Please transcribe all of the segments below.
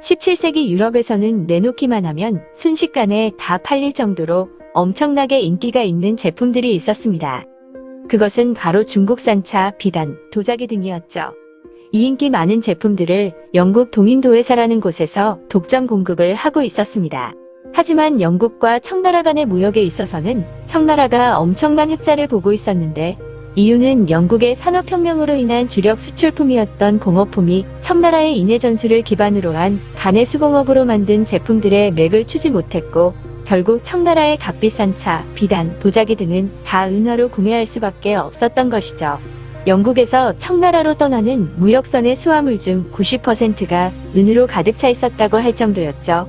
17세기 유럽에서는 내놓기만 하면 순식간에 다 팔릴 정도로 엄청나게 인기가 있는 제품들이 있었습니다. 그것은 바로 중국산 차, 비단, 도자기 등이었죠. 이 인기 많은 제품들을 영국 동인도회사라는 곳에서 독점 공급을 하고 있었습니다. 하지만 영국과 청나라 간의 무역에 있어서는 청나라가 엄청난 흑자를 보고 있었는데 이유는 영국의 산업혁명으로 인한 주력 수출품이었던 공업품이 청나라의 인해 전술을 기반으로 한 간의 수공업으로 만든 제품들의 맥을 추지 못했고 결국 청나라의 값비싼 차, 비단, 도자기 등은 다 은화로 구매할 수밖에 없었던 것이죠. 영국에서 청나라로 떠나는 무역선의 수화물 중 90%가 은으로 가득 차 있었다고 할 정도였죠.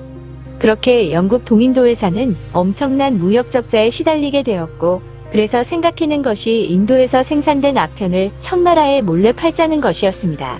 그렇게 영국 동인도회사는 엄청난 무역 적자에 시달리게 되었고 그래서 생각해낸 것이 인도에서 생산된 아편을 청나라에 몰래 팔자는 것이었습니다.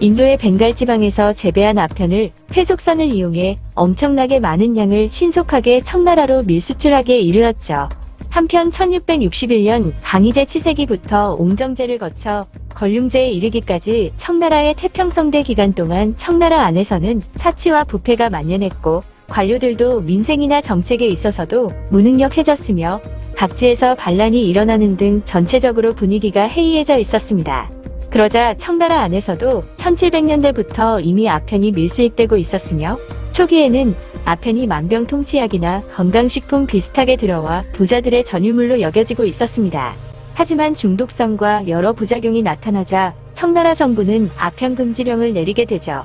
인도의 벵갈 지방에서 재배한 아편을 회속선을 이용해 엄청나게 많은 양을 신속하게 청나라로 밀수출하기에 이르렀죠. 한편 1661년 강희제 치세기부터 옹정제를 거쳐 걸륭제에 이르기까지 청나라의 태평성대 기간 동안 청나라 안에서는 사치와 부패가 만연했고 관료들도 민생이나 정책에 있어서도 무능력해졌으며 각지에서 반란이 일어나는 등 전체적으로 분위기가 해이해져 있었습니다. 그러자 청나라 안에서도 1700년대부터 이미 아편이 밀수입되고 있었으며 초기에는 아편이 만병통치약이나 건강식품 비슷하게 들어와 부자들의 전유물로 여겨지고 있었습니다. 하지만 중독성과 여러 부작용이 나타나자 청나라 정부는 아편 금지령을 내리게 되죠.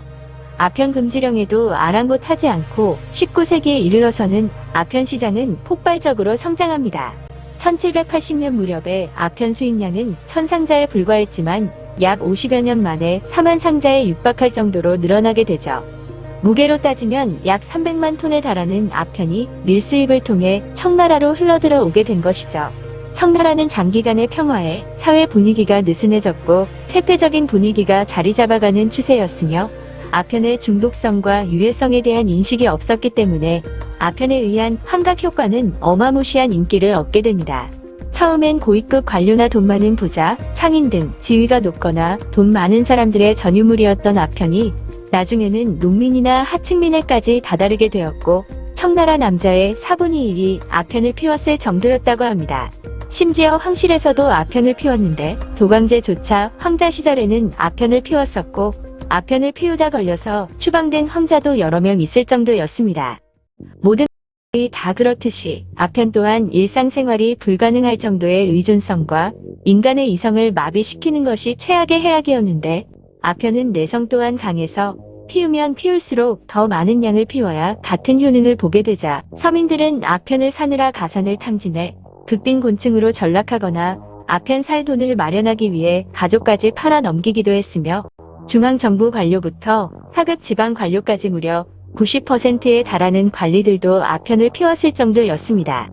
아편 금지령에도 아랑곳하지 않고 19세기에 이르러서는 아편 시장은 폭발적으로 성장합니다. 1780년 무렵에 아편 수입량은 1000상자에 불과했지만 약 50여 년 만에 4만 상자에 육박할 정도로 늘어나게 되죠. 무게로 따지면 약 300만 톤에 달하는 아편이 밀수입을 통해 청나라로 흘러들어 오게 된 것이죠. 청나라는 장기간의 평화에 사회 분위기가 느슨해졌고 퇴폐적인 분위기가 자리 잡아가는 추세였으며 아편의 중독성과 유해성에 대한 인식이 없었기 때문에 아편에 의한 환각 효과는 어마무시한 인기를 얻게 됩니다. 처음엔 고위급 관료나 돈 많은 부자, 상인 등 지위가 높거나 돈 많은 사람들의 전유물이었던 아편이 나중에는 농민이나 하층민에까지 다다르게 되었고 청나라 남자의 4분의 1이 아편을 피웠을 정도였다고 합니다. 심지어 황실에서도 아편을 피웠는데 도강제조차 황자 시절에는 아편을 피웠었고 아편을 피우다 걸려서 추방된 황자도 여러 명 있을 정도였습니다. 모든 것이 다 그렇듯이 아편 또한 일상생활이 불가능할 정도의 의존성과 인간의 이성을 마비시키는 것이 최악의 해악이었는데 아편은 내성 또한 강해서 피우면 피울수록 더 많은 양을 피워야 같은 효능을 보게 되자 서민들은 아편을 사느라 가산을 탕진해 극빈 곤층으로 전락하거나 아편 살 돈을 마련하기 위해 가족까지 팔아 넘기기도 했으며 중앙정부 관료부터 하급 지방 관료까지 무려 90%에 달하는 관리들도 아편을 피웠을 정도였습니다.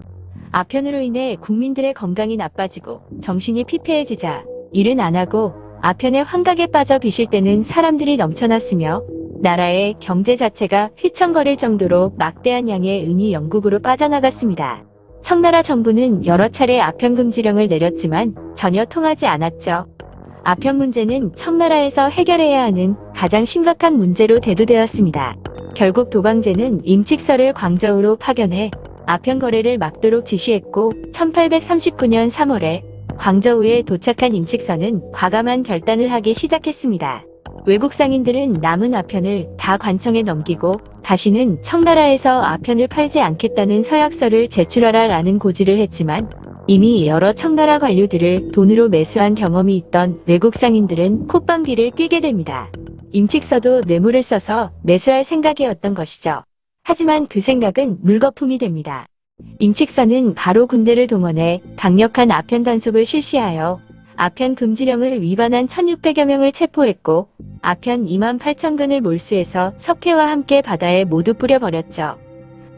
아편으로 인해 국민들의 건강이 나빠지고 정신이 피폐해지자 일은 안 하고 아편의 환각에 빠져 비실 때는 사람들이 넘쳐났으며 나라의 경제 자체가 휘청거릴 정도로 막대한 양의 은이 영국으로 빠져나갔습니다. 청나라 정부는 여러 차례 아편 금지령을 내렸지만 전혀 통하지 않았죠. 아편 문제는 청나라에서 해결해야 하는 가장 심각한 문제로 대두되었습니다. 결국 도광제는 임칙서를 광저우로 파견해 아편 거래를 막도록 지시했고 1839년 3월에 광저우에 도착한 임칙서는 과감한 결단을 하기 시작했습니다. 외국 상인들은 남은 아편을 다 관청에 넘기고 다시는 청나라에서 아편을 팔지 않겠다는 서약서를 제출하라 라는 고지를 했지만 이미 여러 청나라 관료들을 돈으로 매수한 경험이 있던 외국 상인들은 콧방귀를 뀌게 됩니다. 임칙서도 뇌물을 써서 매수할 생각이었던 것이죠. 하지만 그 생각은 물거품이 됩니다. 임칙서는 바로 군대를 동원해 강력한 아편 단속을 실시하여 아편 금지령을 위반한 1600여 명을 체포했고 아편 2만 8천 근을 몰수해서 석회와 함께 바다에 모두 뿌려버렸죠.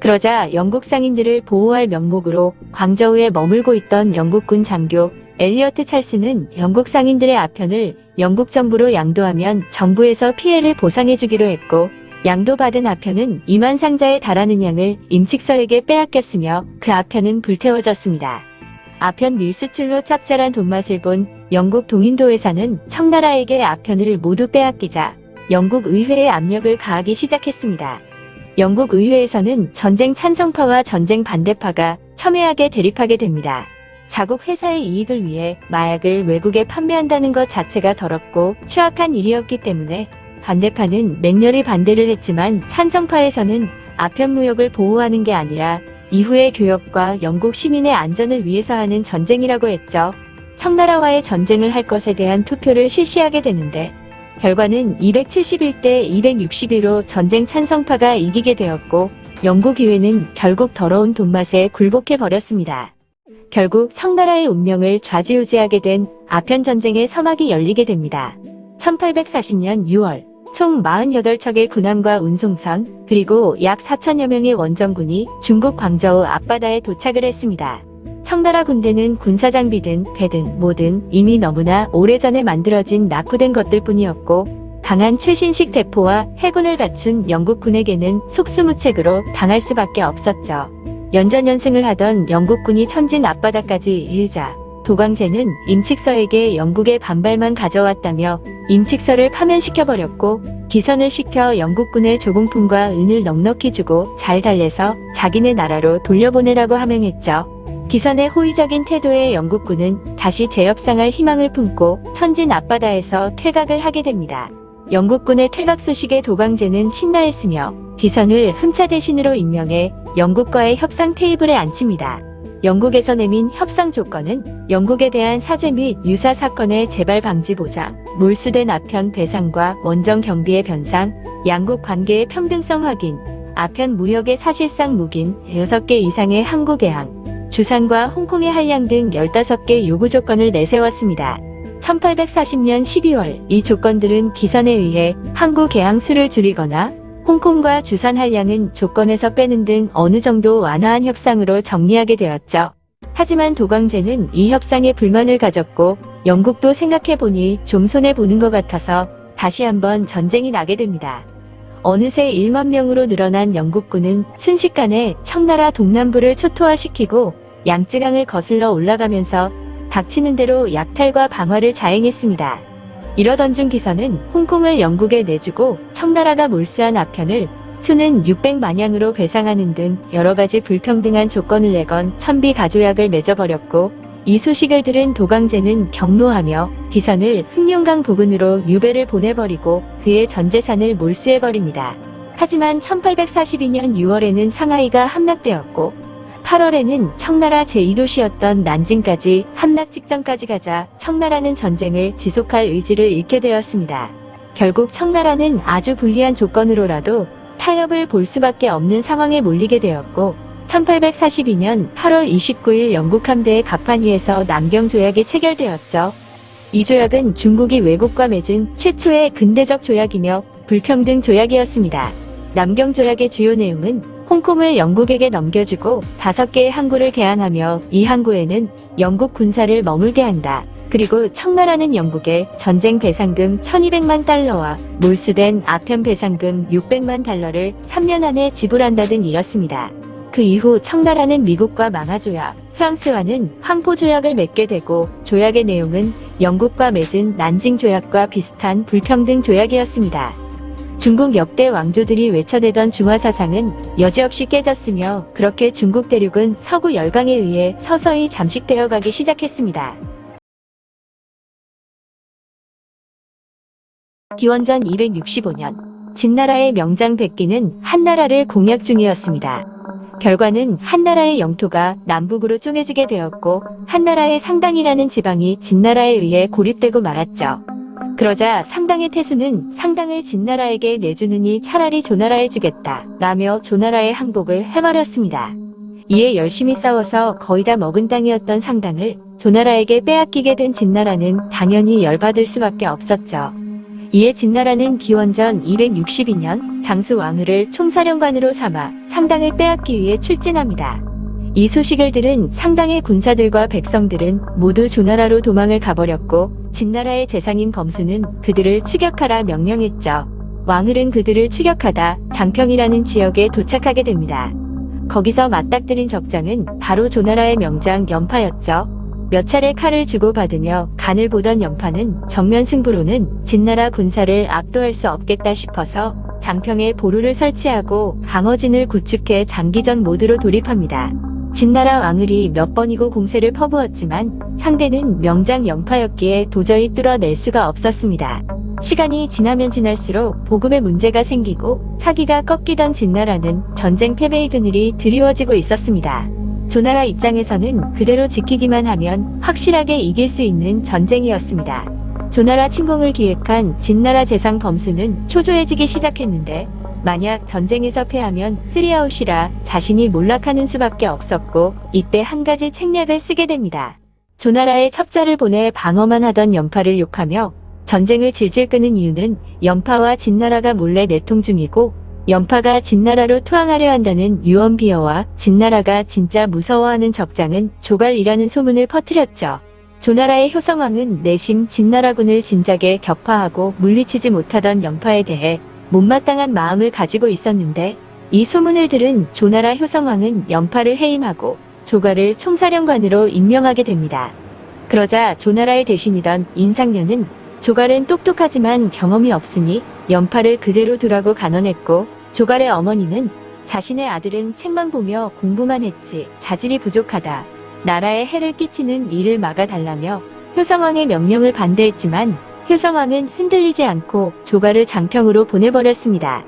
그러자 영국 상인들을 보호할 명목으로 광저우에 머물고 있던 영국군 장교 엘리어트 찰스는 영국 상인들의 아편을 영국 정부로 양도하면 정부에서 피해를 보상해주기로 했고 양도받은 아편은 2만 상자에 달하는 양을 임칙서에게 빼앗겼으며 그 아편은 불태워졌습니다. 아편 밀수출로 짭짤한 돈맛을 본 영국 동인도회사는 청나라에게 아편을 모두 빼앗기자 영국 의회에 압력을 가하기 시작했습니다. 영국 의회에서는 전쟁 찬성파와 전쟁 반대파가 첨예하게 대립하게 됩니다. 자국 회사의 이익을 위해 마약을 외국에 판매한다는 것 자체가 더럽고 추악한 일이었기 때문에 반대파는 맹렬히 반대를 했지만 찬성파에서는 아편 무역을 보호하는 게 아니라 이후의 교역과 영국 시민의 안전을 위해서 하는 전쟁이라고 했죠. 청나라와의 전쟁을 할 것에 대한 투표를 실시하게 되는데 결과는 271대 261로 전쟁 찬성파가 이기게 되었고 영국 의회는 결국 더러운 돈맛에 굴복해 버렸습니다. 결국 청나라의 운명을 좌지우지하게 된 아편 전쟁의 서막이 열리게 됩니다. 1840년 6월 총 48척의 군함과 운송선 그리고 약 4천여 명의 원정군이 중국 광저우 앞바다에 도착을 했습니다. 청나라 군대는 군사장비든 배든 뭐든 이미 너무나 오래전에 만들어진 낙후된 것들 뿐이었고 강한 최신식 대포와 해군을 갖춘 영국군에게는 속수무책으로 당할 수밖에 없었죠. 연전연승을 하던 영국군이 천진 앞바다까지 일자 도광제는 임칙서에게 영국의 반발만 가져왔다며 임칙서를 파면시켜버렸고 기선을 시켜 영국군의 조공품과 은을 넉넉히 주고 잘 달래서 자기네 나라로 돌려보내라고 하명했죠. 기선의 호의적인 태도에 영국군은 다시 재협상할 희망을 품고 천진 앞바다에서 퇴각을 하게 됩니다. 영국군의 퇴각 소식에 도광제는 신나했으며 기선을 흠차 대신으로 임명해 영국과의 협상 테이블에 앉힙니다. 영국에서 내민 협상 조건은 영국에 대한 사죄 및 유사 사건의 재발 방지 보장, 몰수된 아편 배상과 원정 경비의 변상, 양국 관계의 평등성 확인, 아편 무역의 사실상 묵인 6개 이상의 항구 개항, 주산과 홍콩의 한량 등 15개 요구 조건을 내세웠습니다. 1840년 12월 이 조건들은 기선에 의해 항구 개항 수를 줄이거나 홍콩과 주산 한량은 조건에서 빼는 등 어느 정도 완화한 협상으로 정리하게 되었죠. 하지만 도광제는 이 협상에 불만을 가졌고 영국도 생각해보니 좀 손해보는 것 같아서 다시 한번 전쟁이 나게 됩니다. 어느새 1만 명으로 늘어난 영국군은 순식간에 청나라 동남부를 초토화시키고 양쯔강을 거슬러 올라가면서 닥치는 대로 약탈과 방화를 자행했습니다. 이러던 중 기선은 홍콩을 영국에 내주고 청나라가 몰수한 아편을 수는 600만양으로 배상하는 등 여러 가지 불평등한 조건을 내건 천비 가조약을 맺어버렸고 이 소식을 들은 도강제는 경로하며 기선을 흑룡강 부근으로 유배를 보내버리고 그의 전 재산을 몰수해버립니다. 하지만 1842년 6월에는 상하이가 함락되었고 8월에는 청나라 제2도시였던 난징까지 함락 직전까지 가자 청나라는 전쟁을 지속할 의지를 잃게 되었습니다. 결국 청나라는 아주 불리한 조건으로라도 타협을 볼 수밖에 없는 상황에 몰리게 되었고 1842년 8월 29일 영국 함대의 갑판 위에서 남경 조약이 체결되었죠. 이 조약은 중국이 외국과 맺은 최초의 근대적 조약이며 불평등 조약이었습니다. 남경 조약의 주요 내용은 홍콩을 영국에게 넘겨주고 다섯 개의 항구를 개항하며 이 항구에는 영국 군사를 머물게 한다. 그리고 청나라는 영국에 전쟁 배상금 1200만 달러와 몰수된 아편 배상금 600만 달러를 3년 안에 지불한다 등이었습니다. 그 이후 청나라는 미국과 망하조약, 프랑스와는 황포조약을 맺게 되고 조약의 내용은 영국과 맺은 난징조약과 비슷한 불평등 조약이었습니다. 중국 역대 왕조들이 외쳐대던 중화사상은 여지없이 깨졌으며 그렇게 중국 대륙은 서구 열강에 의해 서서히 잠식되어 가기 시작했습니다. 기원전 265년 진나라의 명장 백기는 한나라를 공략 중이었습니다. 결과는 한나라의 영토가 남북으로 쪼개지게 되었고 한나라의 상당이라는 지방이 진나라에 의해 고립되고 말았죠. 그러자 상당의 태수는 상당을 진나라에게 내주느니 차라리 조나라에 주겠다 라며 조나라의 항복을 해버렸습니다. 이에 열심히 싸워서 거의 다 먹은 땅이었던 상당을 조나라에게 빼앗기게 된 진나라는 당연히 열받을 수밖에 없었죠. 이에 진나라는 기원전 262년 장수 왕후를 총사령관으로 삼아 상당을 빼앗기 위해 출진합니다. 이 소식을 들은 상당의 군사들과 백성들은 모두 조나라로 도망을 가버렸고 진나라의 재상인 범수는 그들을 추격하라 명령했죠. 왕을은 그들을 추격하다 장평이라는 지역에 도착하게 됩니다. 거기서 맞닥뜨린 적장은 바로 조나라의 명장 연파였죠. 몇 차례 칼을 주고받으며 간을 보던 연파는 정면 승부로는 진나라 군사를 압도할 수 없겠다 싶어서 장평에 보루를 설치하고 방어진을 구축해 장기전 모드로 돌입합니다. 진나라 왕을이 몇 번이고 공세를 퍼부었지만 상대는 명장 연파였기에 도저히 뚫어낼 수가 없었습니다. 시간이 지나면 지날수록 보급에 문제가 생기고 사기가 꺾이던 진나라는 전쟁 패배의 그늘이 드리워지고 있었습니다. 조나라 입장에서는 그대로 지키기만 하면 확실하게 이길 수 있는 전쟁이었습니다. 조나라 침공을 기획한 진나라 재상 범수는 초조해지기 시작했는데 만약 전쟁에서 패하면 쓰리아웃이라 자신이 몰락하는 수밖에 없었고 이때 한 가지 책략을 쓰게 됩니다. 조나라의 첩자를 보내 방어만 하던 연파를 욕하며 전쟁을 질질 끄는 이유는 연파와 진나라가 몰래 내통 중이고 연파가 진나라로 투항하려 한다는 유언비어와 진나라가 진짜 무서워하는 적장은 조갈이라는 소문을 퍼뜨렸죠. 조나라의 효성왕은 내심 진나라군을 진작에 격파하고 물리치지 못하던 연파에 대해 못마땅한 마음을 가지고 있었는데 이 소문을 들은 조나라 효성왕은 연파를 해임하고 조가를 총사령관으로 임명하게 됩니다. 그러자 조나라의 대신이던 인상녀는 조갈은 똑똑하지만 경험이 없으니 연파를 그대로 두라고 간언했고 조갈의 어머니는 자신의 아들은 책만 보며 공부만 했지 자질이 부족하다. 나라에 해를 끼치는 일을 막아달라며 효성왕의 명령을 반대했지만 효성왕은 흔들리지 않고 조가를 장평으로 보내버렸습니다.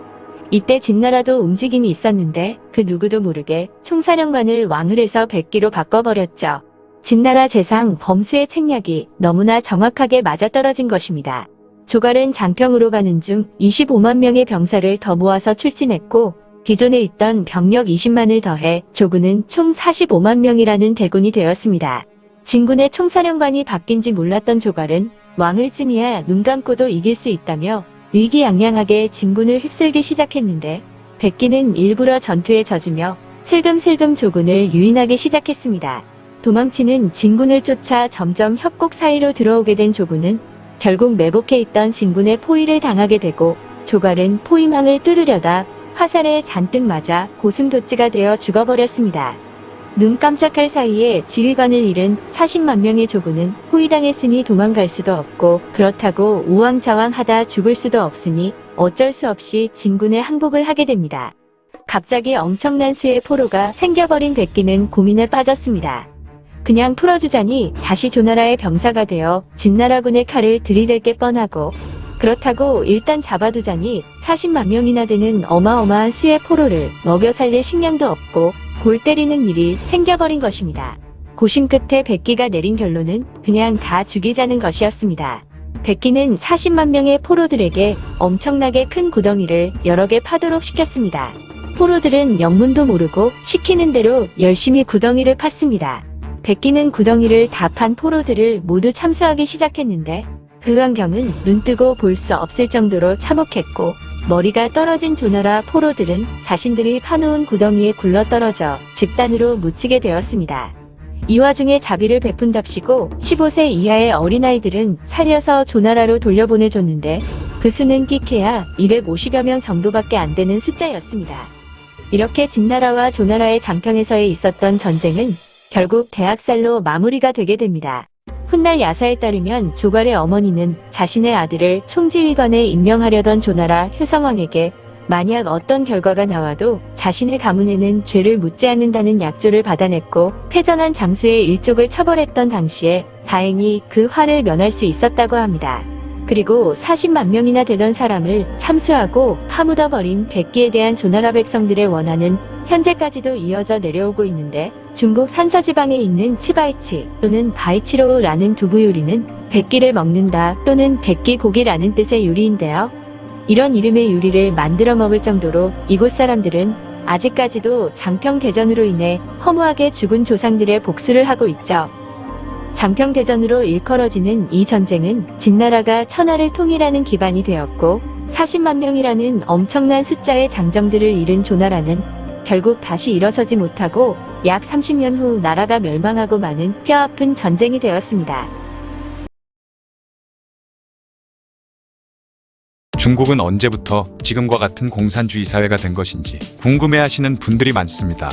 이때 진나라도 움직임이 있었는데 그 누구도 모르게 총사령관을 왕을 해서 백기로 바꿔버렸죠. 진나라 재상 범수의 책략이 너무나 정확하게 맞아떨어진 것입니다. 조갈은 장평으로 가는 중 25만 명의 병사를 더 모아서 출진했고 기존에 있던 병력 20만을 더해 조군은 총 45만 명이라는 대군이 되었습니다. 진군의 총사령관이 바뀐지 몰랐던 조갈은 왕을 찜이야 눈 감고도 이길 수 있다며 위기양양하게 진군을 휩쓸기 시작했는데 백기는 일부러 전투에 젖으며 슬금슬금 조군을 유인하기 시작했습니다. 도망치는 진군을 쫓아 점점 협곡 사이로 들어오게 된 조군은 결국 매복해 있던 진군의 포위를 당하게 되고 조갈은 포위망을 뚫으려다 화살에 잔뜩 맞아 고슴도치가 되어 죽어버렸습니다. 눈 깜짝할 사이에 지휘관을 잃은 40만 명의 조군은 포위당했으니 도망갈 수도 없고 그렇다고 우왕좌왕하다 죽을 수도 없으니 어쩔 수 없이 진군에 항복을 하게 됩니다. 갑자기 엄청난 수의 포로가 생겨버린 백기는 고민에 빠졌습니다. 그냥 풀어주자니 다시 조나라의 병사가 되어 진나라군의 칼을 들이댈 게 뻔하고 그렇다고 일단 잡아두자니 40만 명이나 되는 어마어마한 수의 포로를 먹여 살릴 식량도 없고 골 때리는 일이 생겨버린 것입니다. 고심 끝에 백기가 내린 결론은 그냥 다 죽이자는 것이었습니다. 백기는 40만 명의 포로들에게 엄청나게 큰 구덩이를 여러 개 파도록 시켰습니다. 포로들은 영문도 모르고 시키는 대로 열심히 구덩이를 팠습니다. 백기는 구덩이를 다 판 포로들을 모두 참수하기 시작했는데 그 광경은 눈뜨고 볼 수 없을 정도로 참혹했고 머리가 떨어진 조나라 포로들은 자신들이 파놓은 구덩이에 굴러떨어져 집단으로 묻히게 되었습니다. 이 와중에 자비를 베푼답시고 15세 이하의 어린아이들은 살려서 조나라로 돌려보내줬는데 그 수는 끼케야 250여 명 정도밖에 안 되는 숫자였습니다. 이렇게 진나라와 조나라의 장평에서의 있었던 전쟁은 결국 대학살로 마무리가 되게 됩니다. 훗날 야사에 따르면 조갈의 어머니는 자신의 아들을 총지휘관에 임명하려던 조나라 효성왕에게 만약 어떤 결과가 나와도 자신의 가문에는 죄를 묻지 않는다는 약조를 받아냈고 패전한 장수의 일족을 처벌했던 당시에 다행히 그 화를 면할 수 있었다고 합니다. 그리고 40만 명이나 되던 사람을 참수하고 파묻어 버린 백기에 대한 조나라 백성들의 원한은 현재까지도 이어져 내려오고 있는데 중국 산서지방에 있는 치바이치 또는 바이치로라는 두부 요리는 백기를 먹는다 또는 백기 고기라는 뜻의 요리인데요. 이런 이름의 요리를 만들어 먹을 정도로 이곳 사람들은 아직까지도 장평대전으로 인해 허무하게 죽은 조상들의 복수를 하고 있죠. 장평대전으로 일컬어지는 이 전쟁은 진나라가 천하를 통일하는 기반이 되었고 40만 명이라는 엄청난 숫자의 장정들을 잃은 조나라는 결국 다시 일어서지 못하고 약 30년 후 나라가 멸망하고 마는 뼈아픈 전쟁이 되었습니다. 중국은 언제부터 지금과 같은 공산주의 사회가 된 것인지 궁금해하시는 분들이 많습니다.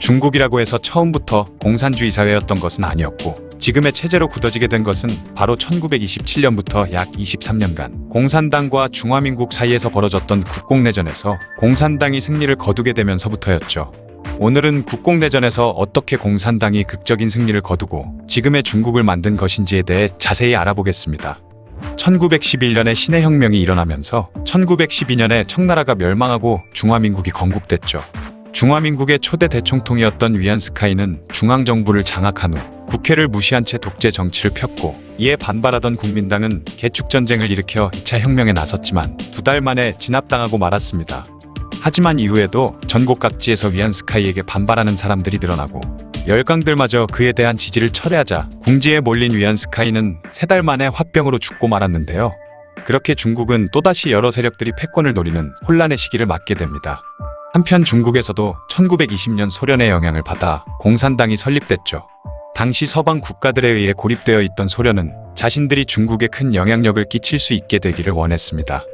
중국이라고 해서 처음부터 공산주의 사회였던 것은 아니었고 지금의 체제로 굳어지게 된 것은 바로 1927년부터 약 23년간 공산당과 중화민국 사이에서 벌어졌던 국공내전에서 공산당이 승리를 거두게 되면서부터였죠. 오늘은 국공내전에서 어떻게 공산당이 극적인 승리를 거두고 지금의 중국을 만든 것인지에 대해 자세히 알아보겠습니다. 1911년에 신해 혁명이 일어나면서 1912년에 청나라가 멸망하고 중화민국이 건국됐죠. 중화민국의 초대 대총통이었던 위안스카이는 중앙정부를 장악한 후 국회를 무시한 채 독재 정치를 폈고 이에 반발하던 국민당은 개축전쟁을 일으켜 2차 혁명에 나섰지만 두 달 만에 진압당하고 말았습니다. 하지만 이후에도 전국 각지에서 위안스카이에게 반발하는 사람들이 늘어나고 열강들마저 그에 대한 지지를 철회하자 궁지에 몰린 위안스카이는 세 달 만에 화병으로 죽고 말았는데요. 그렇게 중국은 또다시 여러 세력들이 패권을 노리는 혼란의 시기를 맞게 됩니다. 한편 중국에서도 1920년 소련의 영향을 받아 공산당이 설립됐죠. 당시 서방 국가들에 의해 고립되어 있던 소련은 자신들이 중국에 큰 영향력을 끼칠 수 있게 되기를 원했습니다.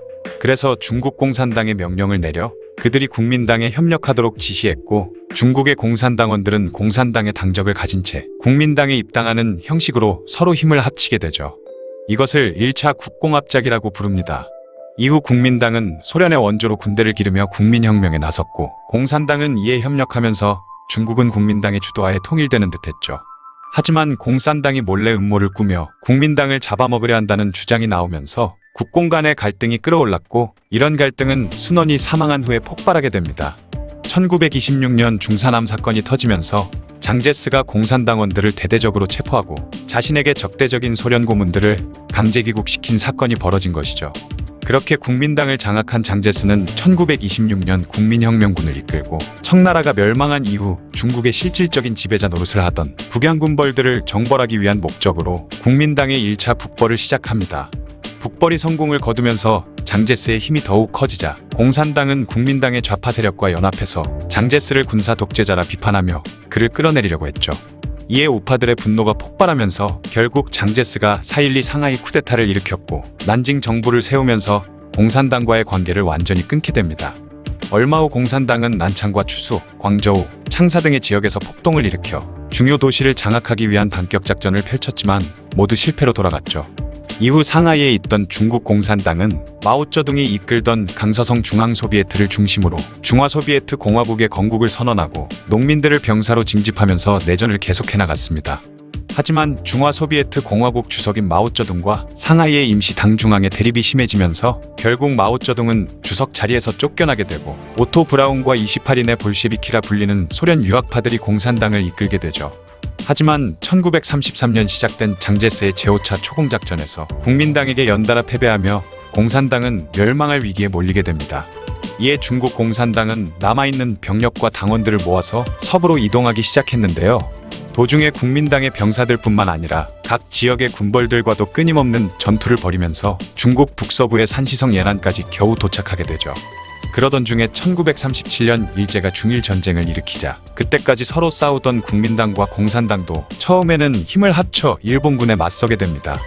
그래서 중국 공산당에 명령을 내려 그들이 국민당에 협력하도록 지시했고 중국의 공산당원들은 공산당의 당적을 가진 채 국민당에 입당하는 형식으로 서로 힘을 합치게 되죠. 이것을 1차 국공합작이라고 부릅니다. 이후 국민당은 소련의 원조로 군대를 기르며 국민혁명에 나섰고 공산당은 이에 협력하면서 중국은 국민당의 주도하에 통일되는 듯했죠. 하지만 공산당이 몰래 음모를 꾸며 국민당을 잡아먹으려 한다는 주장이 나오면서 국공 간의 갈등이 끌어올랐고 이런 갈등은 순원이 사망한 후에 폭발하게 됩니다. 1926년 중사남 사건이 터지면서 장제스가 공산당원들을 대대적으로 체포하고 자신에게 적대적인 소련 고문들을 강제 귀국시킨 사건이 벌어진 것이죠. 그렇게 국민당을 장악한 장제스는 1926년 국민혁명군을 이끌고 청나라가 멸망한 이후 중국의 실질적인 지배자 노릇을 하던 북양군벌들을 정벌하기 위한 목적으로 국민당의 1차 북벌을 시작합니다. 북벌이 성공을 거두면서 장제스의 힘이 더욱 커지자 공산당은 국민당의 좌파 세력과 연합해서 장제스를 군사 독재자라 비판하며 그를 끌어내리려고 했죠. 이에 우파들의 분노가 폭발하면서 결국 장제스가 4.12 상하이 쿠데타를 일으켰고 난징 정부를 세우면서 공산당과의 관계를 완전히 끊게 됩니다. 얼마 후 공산당은 난창과 추수, 광저우, 창사 등의 지역에서 폭동을 일으켜 중요 도시를 장악하기 위한 반격 작전을 펼쳤지만 모두 실패로 돌아갔죠. 이후 상하이에 있던 중국 공산당은 마오쩌둥이 이끌던 강서성 중앙소비에트를 중심으로 중화소비에트 공화국의 건국을 선언하고 농민들을 병사로 징집하면서 내전을 계속해 나갔습니다. 하지만 중화소비에트 공화국 주석인 마오쩌둥과 상하이의 임시 당중앙의 대립이 심해지면서 결국 마오쩌둥은 주석 자리에서 쫓겨나게 되고 오토 브라운과 28인의 볼셰비키라 불리는 소련 유학파들이 공산당을 이끌게 되죠. 하지만 1933년 시작된 장제스의 제5차 초공작전에서 국민당에게 연달아 패배하며 공산당은 멸망할 위기에 몰리게 됩니다. 이에 중국 공산당은 남아있는 병력과 당원들을 모아서 서부로 이동하기 시작했는데요. 도중에 국민당의 병사들뿐만 아니라 각 지역의 군벌들과도 끊임없는 전투를 벌이면서 중국 북서부의 산시성 예난까지 겨우 도착하게 되죠. 그러던 중에 1937년 일제가 중일 전쟁을 일으키자 그때까지 서로 싸우던 국민당과 공산당도 처음에는 힘을 합쳐 일본군에 맞서게 됩니다.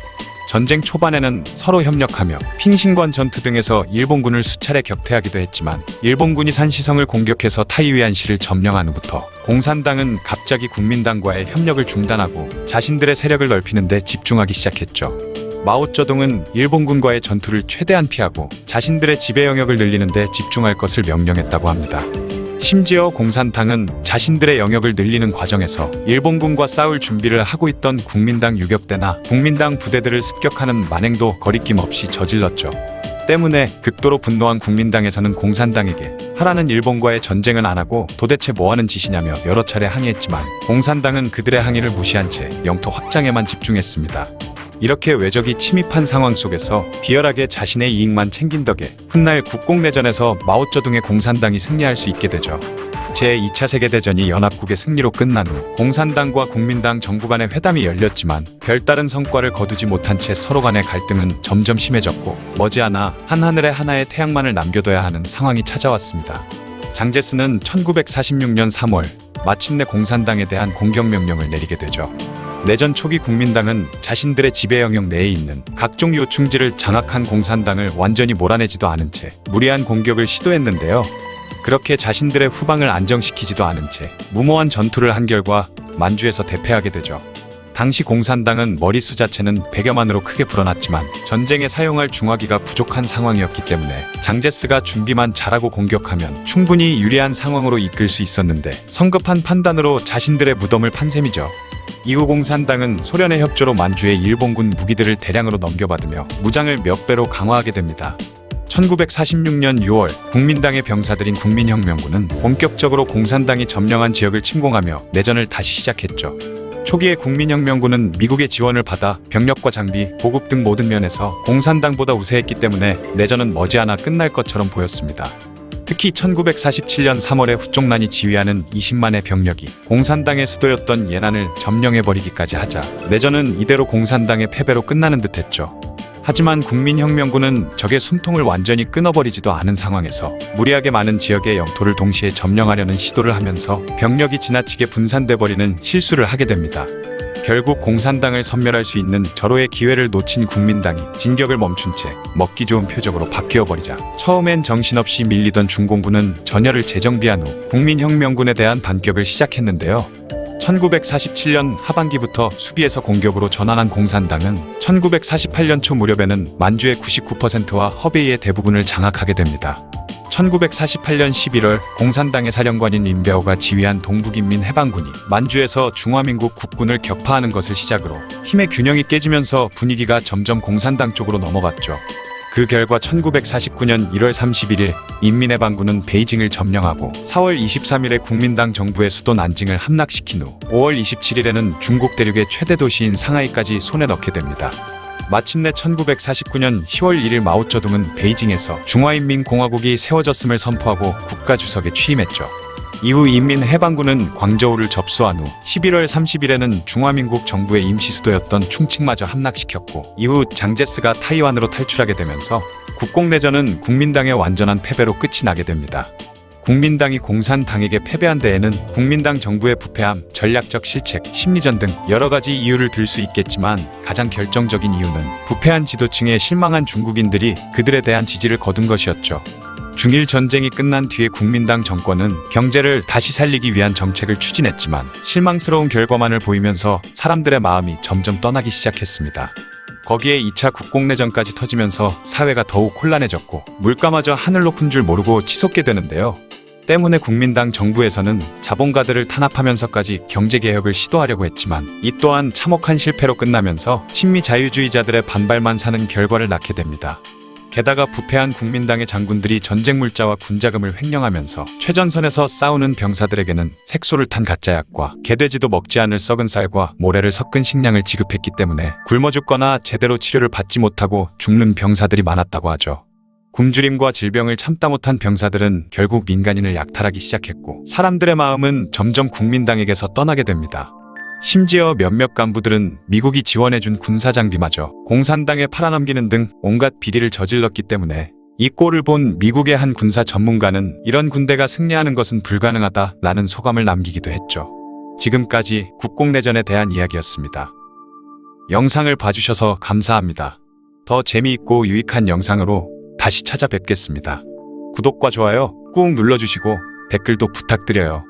전쟁 초반에는 서로 협력하며 핑신관 전투 등에서 일본군을 수차례 격퇴하기도 했지만 일본군이 산시성을 공격해서 타이위안시를 점령한 후부터 공산당은 갑자기 국민당과의 협력을 중단하고 자신들의 세력을 넓히는 데 집중하기 시작했죠. 마오쩌둥은 일본군과의 전투를 최대한 피하고 자신들의 지배 영역을 늘리는 데 집중할 것을 명령했다고 합니다. 심지어 공산당은 자신들의 영역을 늘리는 과정에서 일본군과 싸울 준비를 하고 있던 국민당 유격대나 국민당 부대들을 습격하는 만행도 거리낌 없이 저질렀죠. 때문에 극도로 분노한 국민당에서는 공산당에게 하라는 일본과의 전쟁은 안 하고 도대체 뭐 하는 짓이냐며 여러 차례 항의했지만 공산당은 그들의 항의를 무시한 채 영토 확장에만 집중했습니다. 이렇게 외적이 침입한 상황 속에서 비열하게 자신의 이익만 챙긴 덕에 훗날 국공내전에서 마오쩌둥의 공산당이 승리할 수 있게 되죠. 제2차 세계대전이 연합국의 승리로 끝난 후 공산당과 국민당 정부 간의 회담이 열렸지만 별다른 성과를 거두지 못한 채 서로 간의 갈등은 점점 심해졌고 머지않아 한하늘에 하나의 태양만을 남겨둬야 하는 상황이 찾아왔습니다. 장제스는 1946년 3월 마침내 공산당에 대한 공격 명령을 내리게 되죠. 내전 초기 국민당은 자신들의 지배 영역 내에 있는 각종 요충지를 장악한 공산당을 완전히 몰아내지도 않은 채 무리한 공격을 시도했는데요. 그렇게 자신들의 후방을 안정시키지도 않은 채 무모한 전투를 한 결과 만주에서 대패하게 되죠. 당시 공산당은 머리수 자체는 100여만으로 크게 불어났지만 전쟁에 사용할 중화기가 부족한 상황이었기 때문에 장제스가 준비만 잘하고 공격하면 충분히 유리한 상황으로 이끌 수 있었는데 성급한 판단으로 자신들의 무덤을 판 셈이죠. 이후 공산당은 소련의 협조로 만주에 일본군 무기들을 대량으로 넘겨받으며 무장을 몇 배로 강화하게 됩니다. 1946년 6월 국민당의 병사들인 국민혁명군은 본격적으로 공산당이 점령한 지역을 침공하며 내전을 다시 시작했죠. 초기에 국민혁명군은 미국의 지원을 받아 병력과 장비, 보급 등 모든 면에서 공산당보다 우세했기 때문에 내전은 머지않아 끝날 것처럼 보였습니다. 특히 1947년 3월에 후종란이 지휘하는 20만의 병력이 공산당의 수도였던 예난을 점령해버리기까지 하자 내전은 이대로 공산당의 패배로 끝나는 듯했죠. 하지만 국민혁명군은 적의 숨통을 완전히 끊어버리지도 않은 상황에서 무리하게 많은 지역의 영토를 동시에 점령하려는 시도를 하면서 병력이 지나치게 분산돼 버리는 실수를 하게 됩니다. 결국 공산당을 섬멸할 수 있는 절호의 기회를 놓친 국민당이 진격을 멈춘 채 먹기 좋은 표적으로 바뀌어 버리자 처음엔 정신없이 밀리던 중공군은 전열을 재정비한 후 국민혁명군에 대한 반격을 시작했는데요. 1947년 하반기부터 수비에서 공격으로 전환한 공산당은 1948년 초 무렵에는 만주의 99%와 허베이의 대부분을 장악하게 됩니다. 1948년 11월 공산당의 사령관인 임배호가 지휘한 동북인민 해방군이 만주에서 중화민국 국군을 격파하는 것을 시작으로 힘의 균형이 깨지면서 분위기가 점점 공산당 쪽으로 넘어갔죠. 그 결과 1949년 1월 31일 인민해방군은 베이징을 점령하고 4월 23일에 국민당 정부의 수도 난징을 함락시킨 후 5월 27일에는 중국 대륙의 최대 도시인 상하이까지 손에 넣게 됩니다. 마침내 1949년 10월 1일 마오쩌둥은 베이징에서 중화인민공화국이 세워졌음을 선포하고 국가주석에 취임했죠. 이후 인민해방군은 광저우를 접수한 후 11월 30일에는 중화민국 정부의 임시 수도였던 충칭마저 함락시켰고 이후 장제스가 타이완으로 탈출하게 되면서 국공내전은 국민당의 완전한 패배로 끝이 나게 됩니다. 국민당이 공산당에게 패배한 데에는 국민당 정부의 부패함, 전략적 실책, 심리전 등 여러 가지 이유를 들 수 있겠지만 가장 결정적인 이유는 부패한 지도층에 실망한 중국인들이 그들에 대한 지지를 거둔 것이었죠. 중일 전쟁이 끝난 뒤에 국민당 정권은 경제를 다시 살리기 위한 정책을 추진했지만 실망스러운 결과만을 보이면서 사람들의 마음이 점점 떠나기 시작했습니다. 거기에 2차 국공내전까지 터지면서 사회가 더욱 혼란해졌고 물가마저 하늘 높은 줄 모르고 치솟게 되는데요. 때문에 국민당 정부에서는 자본가들을 탄압하면서까지 경제개혁을 시도하려고 했지만 이 또한 참혹한 실패로 끝나면서 친미 자유주의자들의 반발만 사는 결과를 낳게 됩니다. 게다가 부패한 국민당의 장군들이 전쟁 물자와 군자금을 횡령하면서 최전선에서 싸우는 병사들에게는 색소를 탄 가짜약과 개돼지도 먹지 않을 썩은 쌀과 모래를 섞은 식량을 지급했기 때문에 굶어 죽거나 제대로 치료를 받지 못하고 죽는 병사들이 많았다고 하죠. 굶주림과 질병을 참다 못한 병사들은 결국 민간인을 약탈하기 시작했고 사람들의 마음은 점점 국민당에게서 떠나게 됩니다. 심지어 몇몇 간부들은 미국이 지원해준 군사장비마저 공산당에 팔아넘기는 등 온갖 비리를 저질렀기 때문에 이 꼴을 본 미국의 한 군사 전문가는 이런 군대가 승리하는 것은 불가능하다라는 소감을 남기기도 했죠. 지금까지 국공내전에 대한 이야기였습니다. 영상을 봐주셔서 감사합니다. 더 재미있고 유익한 영상으로 다시 찾아뵙겠습니다. 구독과 좋아요 꾹 눌러주시고 댓글도 부탁드려요.